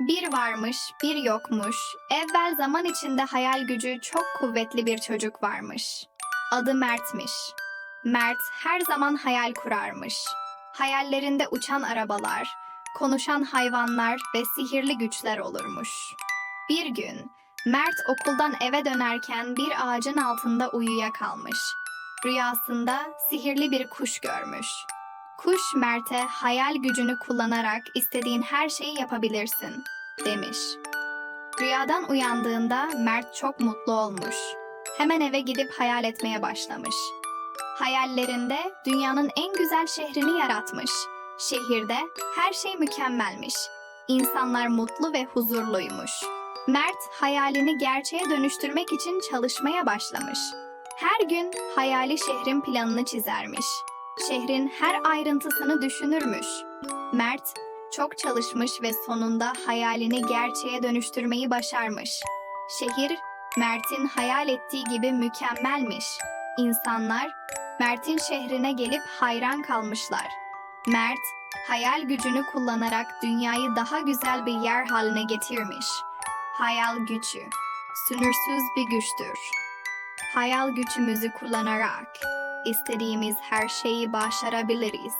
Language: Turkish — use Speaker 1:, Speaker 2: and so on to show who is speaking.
Speaker 1: Bir varmış, bir yokmuş. Evvel zaman içinde hayal gücü çok kuvvetli bir çocuk varmış. Adı Mert'miş. Mert her zaman hayal kurarmış. Hayallerinde uçan arabalar, konuşan hayvanlar ve sihirli güçler olurmuş. Bir gün Mert okuldan eve dönerken bir ağacın altında uyuyakalmış. Rüyasında sihirli bir kuş görmüş. Kuş Mert'e hayal gücünü kullanarak istediğin her şeyi yapabilirsin demiş. Rüyadan uyandığında Mert çok mutlu olmuş. Hemen eve gidip hayal etmeye başlamış. Hayallerinde dünyanın en güzel şehrini yaratmış. Şehirde her şey mükemmelmiş. İnsanlar mutlu ve huzurluymuş. Mert hayalini gerçeğe dönüştürmek için çalışmaya başlamış. Her gün hayali şehrin planını çizermiş. Şehrin her ayrıntısını düşünürmüş. Mert çok çalışmış ve sonunda hayalini gerçeğe dönüştürmeyi başarmış. Şehir Mert'in hayal ettiği gibi mükemmelmiş. İnsanlar Mert'in şehrine gelip hayran kalmışlar. Mert hayal gücünü kullanarak dünyayı daha güzel bir yer haline getirmiş. Hayal gücü sınırsız bir güçtür. Hayal gücümüzü kullanarak istediğimiz her şeyi başarabiliriz.